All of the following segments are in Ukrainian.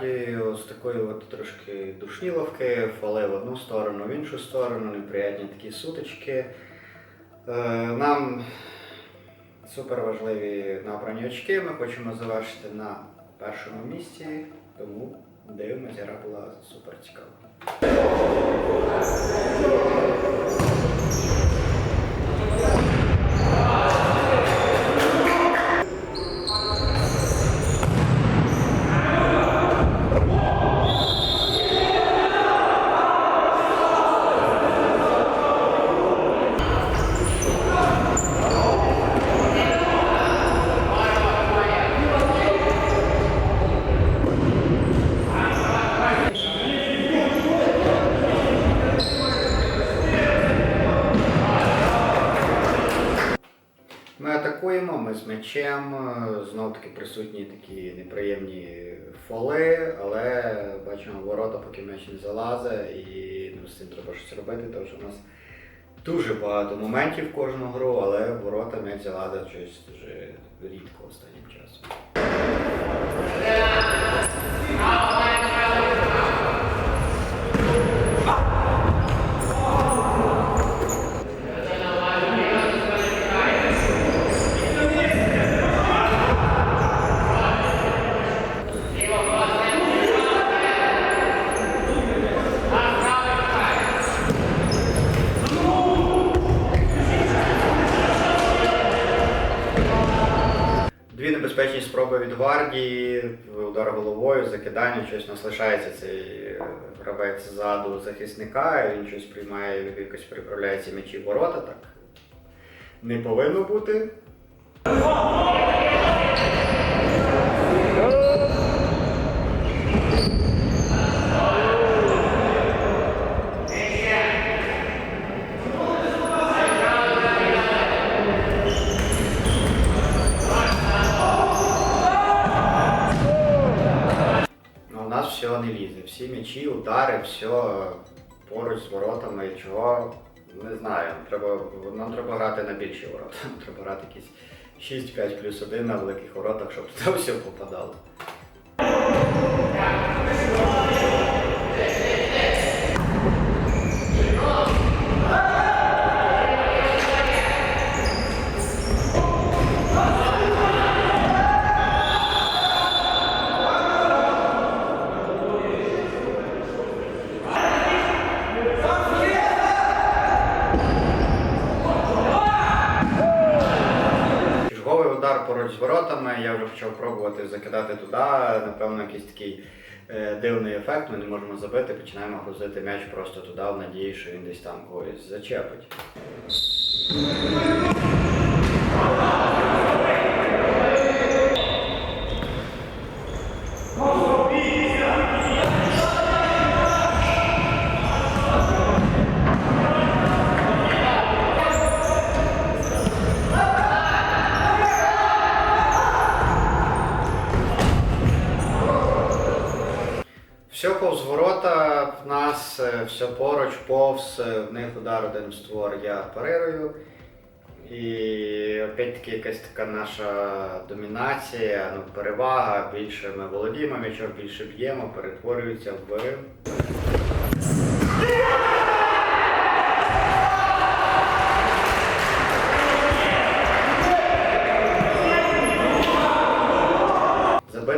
гвардією з такої от трошки душніловки, фали в одну сторону, в іншу сторону, неприятні такі сутички. Е, Нам супер важливі набрані очки. Ми хочемо завершити на першому місці, тому дивимося, гра була супер цікава. Ми атакуємо, ми з м'ячем, знов таки присутні такі неприємні фоли, але бачимо ворота, поки м'яч не залазить, і ну, з цим треба щось робити, тому що у нас дуже багато моментів в кожну гру, але ворота м'яч залазить щось дуже рідко останнім часом. Дві небезпечні спроби від гвардії, удар головою, закидання, щось наслишається, нас лишається цей е, гравець ззаду захисника, він щось приймає, якось приправляється м'ячі в ворота, так не повинно бути. Всі м'ячі, удари, все поруч з воротами, чого не знаю. Треба, нам треба грати на більші ворота. Нам треба грати якісь 6-5 плюс 1 на великих воротах, щоб туди все попадало. Черговий удар поруч з воротами. Я вже почав пробувати закидати туди. Напевно, якийсь такий е, дивний ефект. Ми не можемо забити, починаємо грузити м'яч просто туди, в надії, що він десь там когось зачепить. Поруч, е, в них удар один створ, я парирую. І опять-таки якась така наша домінація, ну, перевага, більше ми володіємо м'ячом, більше б'ємо, перетворюється в.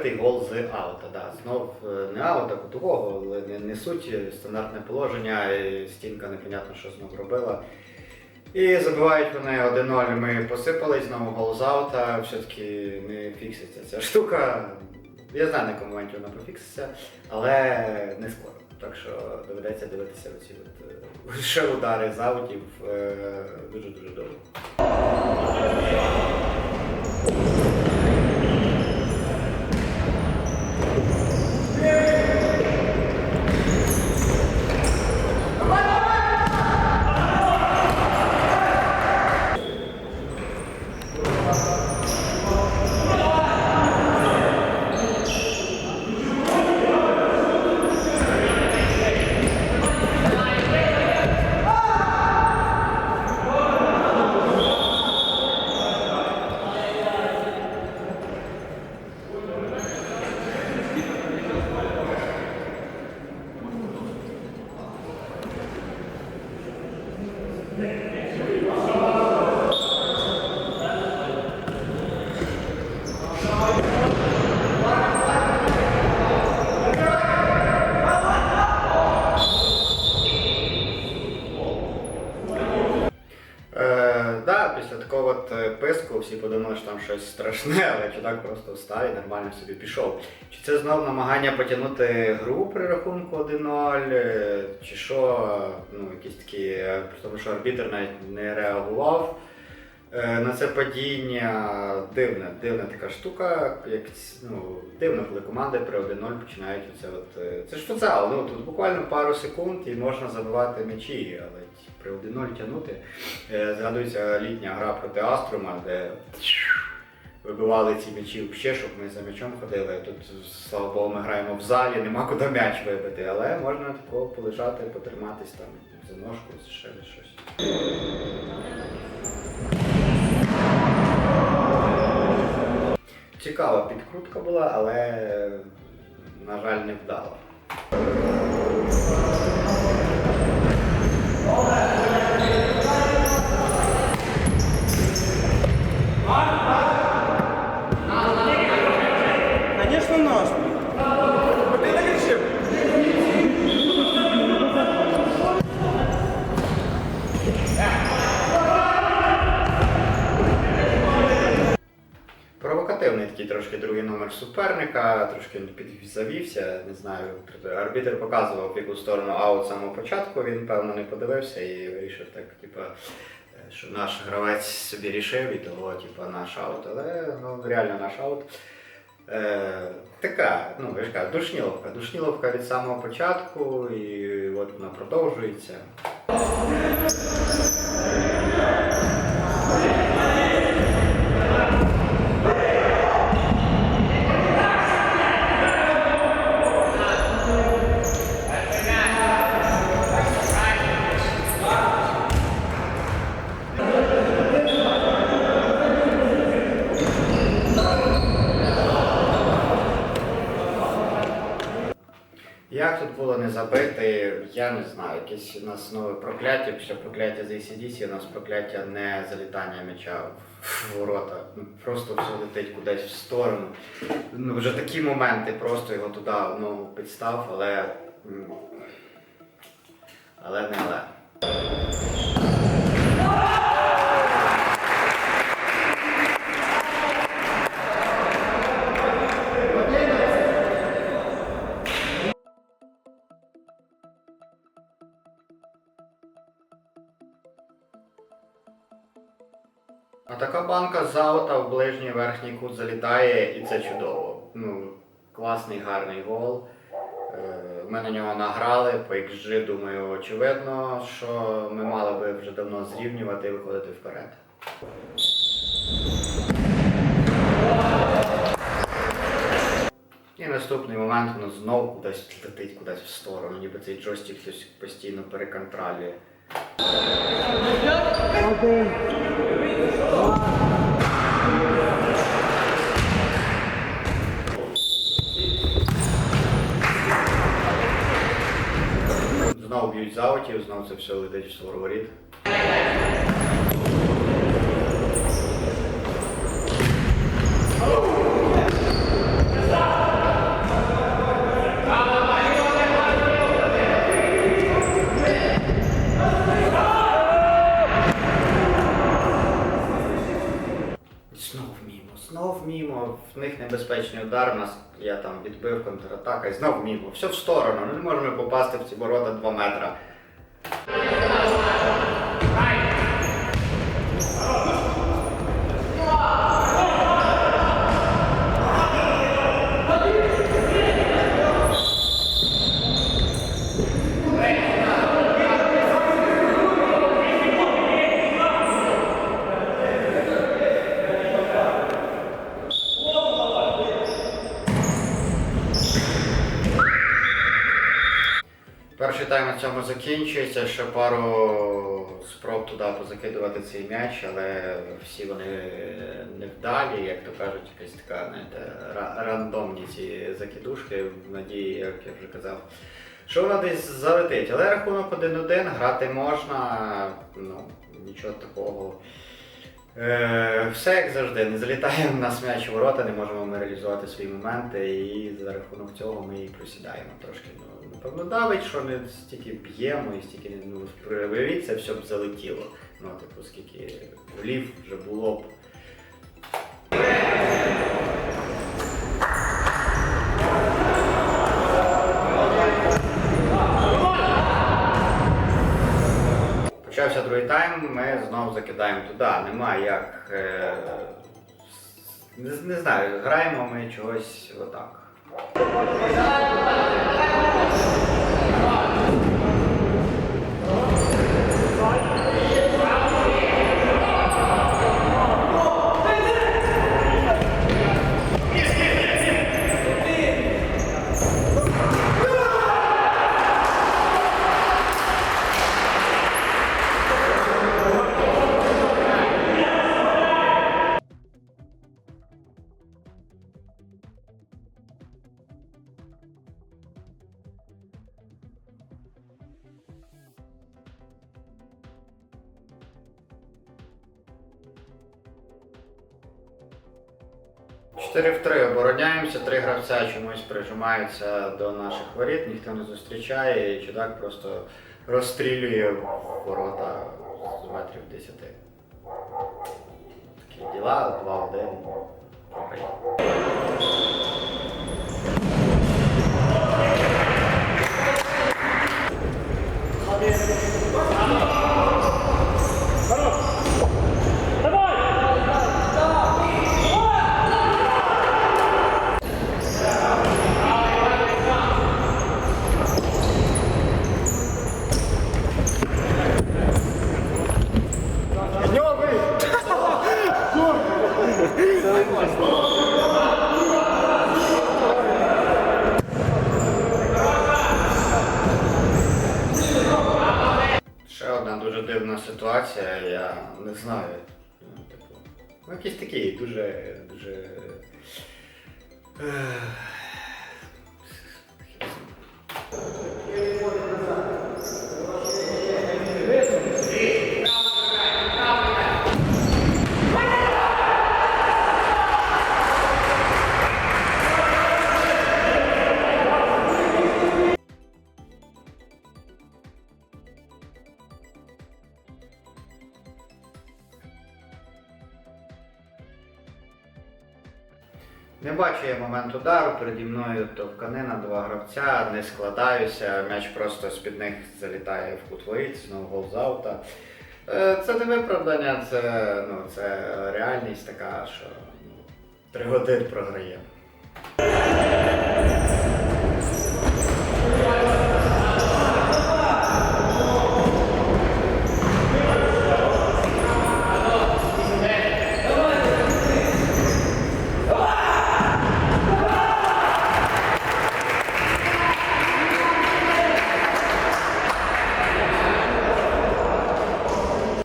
Забитий гол з аута. Да. Знов е, не аута, кутового, але не, не суть, е, стандартне положення, і стінка непонятно, що знов робила. І забивають вони 1-0. Ми посипались, знову гол з аута, все-таки не фікситься ця штука. Я знаю, на якому моменті вона пофікситься, але не скоро. Так що доведеться дивитися оці от, е, ще удари з аутів е, дуже-дуже довго. Thank you. Щось страшне, але чудак просто встав і нормально собі пішов. Чи це знов намагання потягнути гру при рахунку 1-0, е, чи що, ну, якісь такі, е, тому, що арбітр навіть не реагував. Е, На це падіння дивна, дивна така штука, як ну, дивно, коли команди при 1-0 починають оце от. Це ж футзал, ну тут буквально пару секунд і можна забивати м'ячі, але при 1-0 тягнути. Е, Згадується літня гра проти Аструма, де вибивали ці м'ячі ще, щоб ми за м'ячом ходили. Тут, слава Богу, ми граємо в залі, нема куди м'яч вибити, але можна такого полежати, потриматись там за ножку, ще щось. Цікава підкрутка була, але, на жаль, не вдала. Конечно, наш. Суперника, трошки підзавівся, не знаю. Арбітр показував в яку сторону аут самого початку, він певно не подивився і вирішив так, типа, е, що наш гравець собі рішив і того, типа, наш аут. Але ну, реально наш аут. Е, така, ну я ж кажу, душніловка. Душніловка від самого початку, і от вона продовжується. Як тут було не забити, я Якесь у нас нове прокляття, якщо прокляття з ACDC, у нас прокляття не залітання м'яча в ворота. Ну, Просто все летить кудись в сторону. Ну, вже такі моменти, просто його туди ну, підстав, але. Але не але. Ближній верхній кут залітає і це чудово. Ну, класний, гарний гол. Е, Ми на нього награли, по XG, думаю, очевидно, що ми мали би вже давно зрівнювати і виходити вперед. І наступний момент воно знову кудись летить кудись в сторону, ніби цей джойстик хтось постійно переконтролює. Знову б'ють з аутів, знову це все летить в воріт. Знов мімо, знов мімо. В них небезпечний нас я там відбив контратака і знов мімо. Все в сторону. Ну не можемо попасти в ці ворота 2 метра. Перший тайм на цьому закінчується. Ще пару спроб туди позакидувати цей м'яч, але всі вони невдалі, як то кажуть, якась така знаєте, рандомні ці закидушки в надії, як я вже казав, що воно десь залетить. Але рахунок 1-1, грати можна, ну, нічого такого. Е, все як завжди, не залітаємо в нас м'яч ворота, не можемо ми реалізувати свої моменти, і за рахунок цього ми і просідаємо трошки. Ну, напевно, давить, що не стільки б'ємо і стільки ну, виявіть, це все б залетіло. Ну, типу, скільки голів вже було б. Почався другий тайм, ми знову закидаємо туди. Немає як. Е, не, не знаю, граємо ми чогось отак. Чотири в три обороняємося, три гравця чомусь прижимаються до наших воріт, ніхто не зустрічає, і чудак просто розстрілює ворота з метрів 10. Такі діла, 2-1. Такий дуже, момент удару, переді мною товканина, два гравця, не складаюся, м'яч просто з-під них залітає в кут воріт, знову гол з аута. Е, Це не виправдання, це, ну, це реальність така, що ну, 3-1 програємо.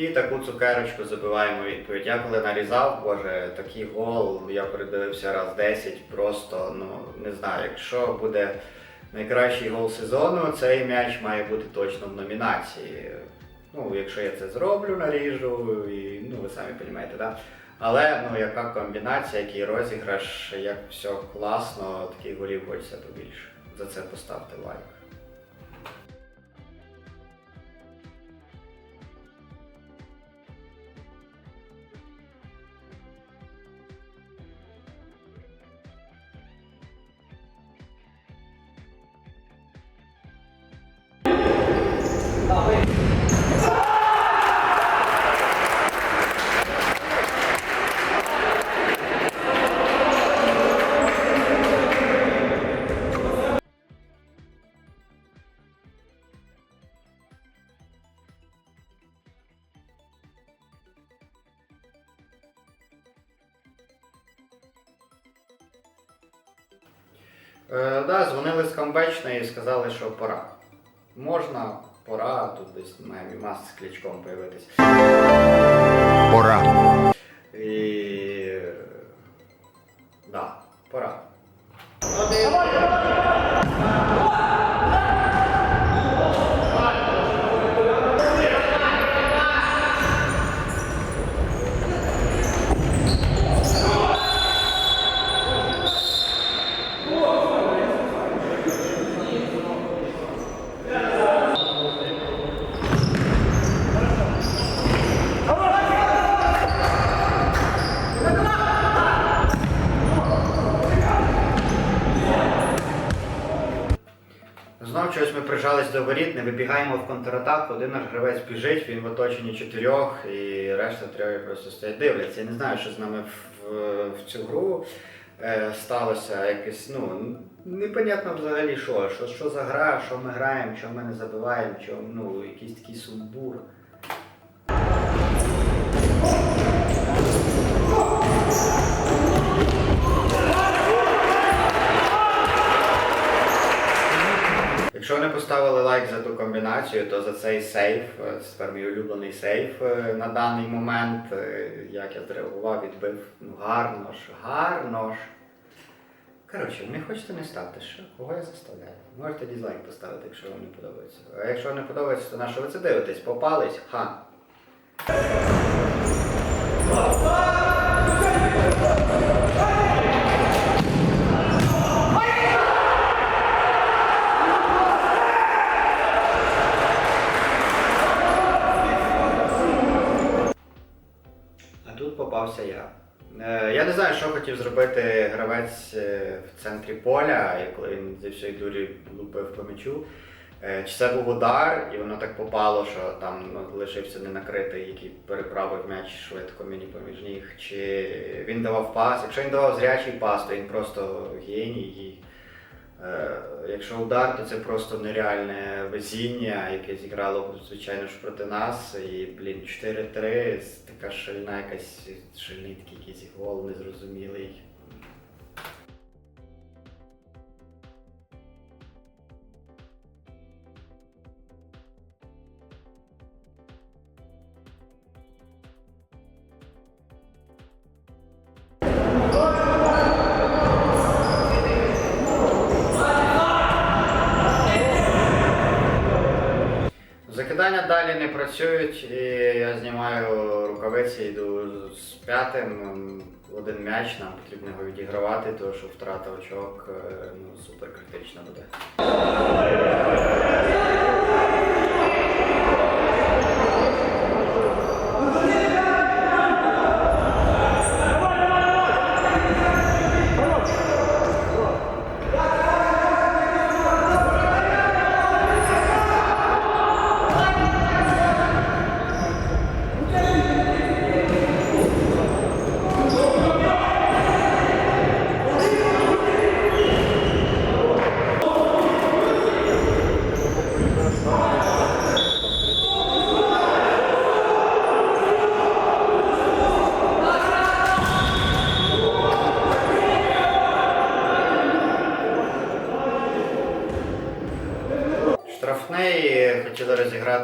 І таку цукерочку забиваємо відповідь. Я коли нарізав, боже, такий гол, я передивився раз 10, просто ну не знаю, якщо буде найкращий гол сезону, цей м'яч має бути точно в номінації. Ну, якщо я це зроблю, наріжу, і ну ви самі розумієте, да? Але ну яка комбінація, який розіграш, як все класно, таких голів хочеться побільше. За це поставте лайк. Е, да, дзвонили з камбечної і сказали, що пора. Можна, пора, тут десь має мас з клічком появитись. Пора. І. за воріт, не вибігаємо в контратаку, один наш гравець біжить, він в оточенні чотирьох, і решта трьох просто стоять дивляться. Я не знаю, що з нами в, в цю гру е, сталося. Якесь, ну, непонятно взагалі що. що. Що за гра, що ми граємо, що ми не забиваємо, чому ну, якийсь такий сумбур. Якщо не поставили лайк за ту комбінацію, то за цей сейф, е, це тепер мій улюблений сейф е, на даний момент, е, як я зреагував, відбив ну, гарно ж, гарно ж. Коротше, не хочете не ставте, що? Кого я заставляю? Можете дізлайк поставити, якщо вам не подобається. А якщо не подобається, то на що ви це дивитесь? Попались? Ха. Хотів зробити гравець е, в центрі поля, і коли він зі всієї дурі лупив по м'ячу. Е, Чи це був удар, і воно так попало, що там ну, лишився ненакритий, який переправив м'яч швидко мені поміж ніг. Чи він давав пас. Якщо він давав зрячий пас, то він просто геній. Е, якщо удар, то це просто нереальне везіння, яке зіграло, звичайно ж, проти нас. І, блін, 4-3, така шальна якась шальний такий якийсь гол незрозумілий. Закидання далі не працюють, і я знімаю рукавиці, йду з п'ятим. Один м'яч, нам потрібно його відігравати, тому що втрата очок е, ну, супер критична буде.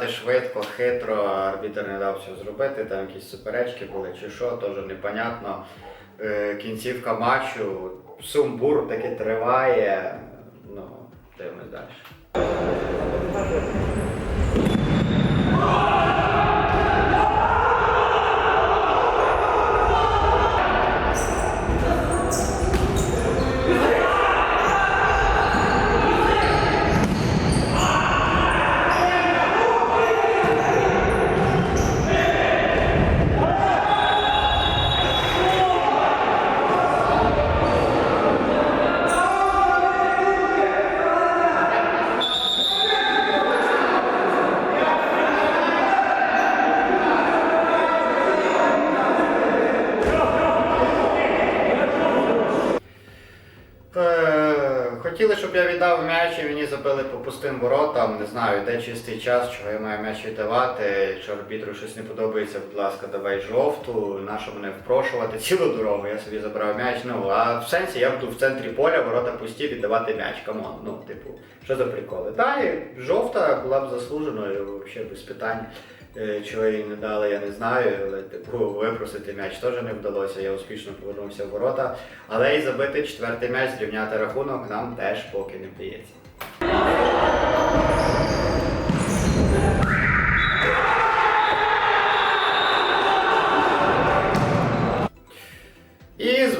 Розіграти швидко, хитро, арбітер не дав все зробити, там якісь суперечки були чи що, теж непонятно. Е, Кінцівка матчу, сумбур таки триває. Ну, дивимось далі. Е, Хотіли, щоб я віддав м'яч і мені забили по пустим воротам. Чистий час, чого я маю м'яч віддавати. Якщо арбітру щось не подобається, будь ласка, давай жовту. Нащо мене впрошувати цілу дорогу, я собі забрав м'яч. Ну, а в сенсі я буду в центрі поля, ворота пусті, віддавати м'яч. Камон, ну, типу, що за приколи? Та і жовта була б заслуженою, взагалі без питань. Е, Чого їй не дали, я не знаю, але типу випросити м'яч теж не вдалося. Я успішно повернувся в ворота. Але і забити четвертий м'яч, зрівняти рахунок нам теж поки не вдається.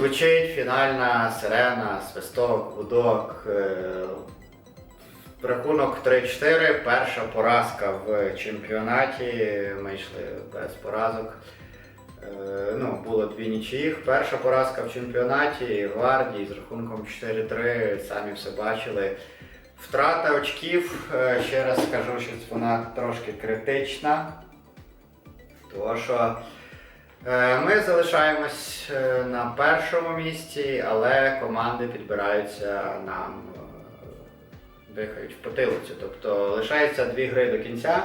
Звучить фінальна сирена, свисток, гудок. е, Рахунок 3-4, перша поразка в чемпіонаті. Ми йшли без поразок. Е, Ну, було дві нічиїх. Перша поразка в чемпіонаті Гвардії з рахунком 4-3, самі все бачили. Втрата очків, е, ще раз скажу, що вона трошки критична. Тому що ми залишаємось е, на першому місці, але команди підбираються нам, е, дихають в потилицю. Тобто лишається дві гри до кінця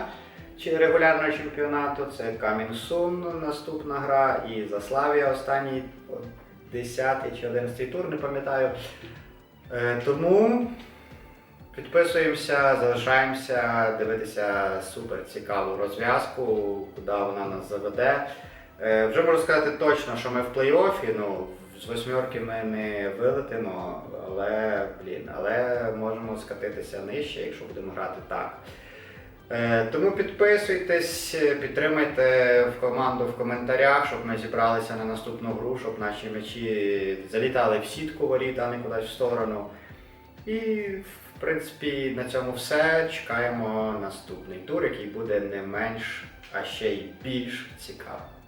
регулярного чемпіонату. Це Камінь Сун, наступна гра, і Заславія останній 10 чи 11 тур, не пам'ятаю. Е, Тому підписуємося, залишаємося дивитися супер цікаву розв'язку, куди вона нас заведе. Е, Вже можу сказати точно, що ми в плей-оффі. Ну, з восьмерки ми не вилетимо, але блін, але можемо скатитися нижче, якщо будемо грати так. Е, Тому підписуйтесь, підтримайте в команду в коментарях, щоб ми зібралися на наступну гру, щоб наші м'ячі залітали в сітку воріт, а не кудись в сторону. І в принципі на цьому все. Чекаємо наступний тур, який буде не менш, а ще й більш цікавий.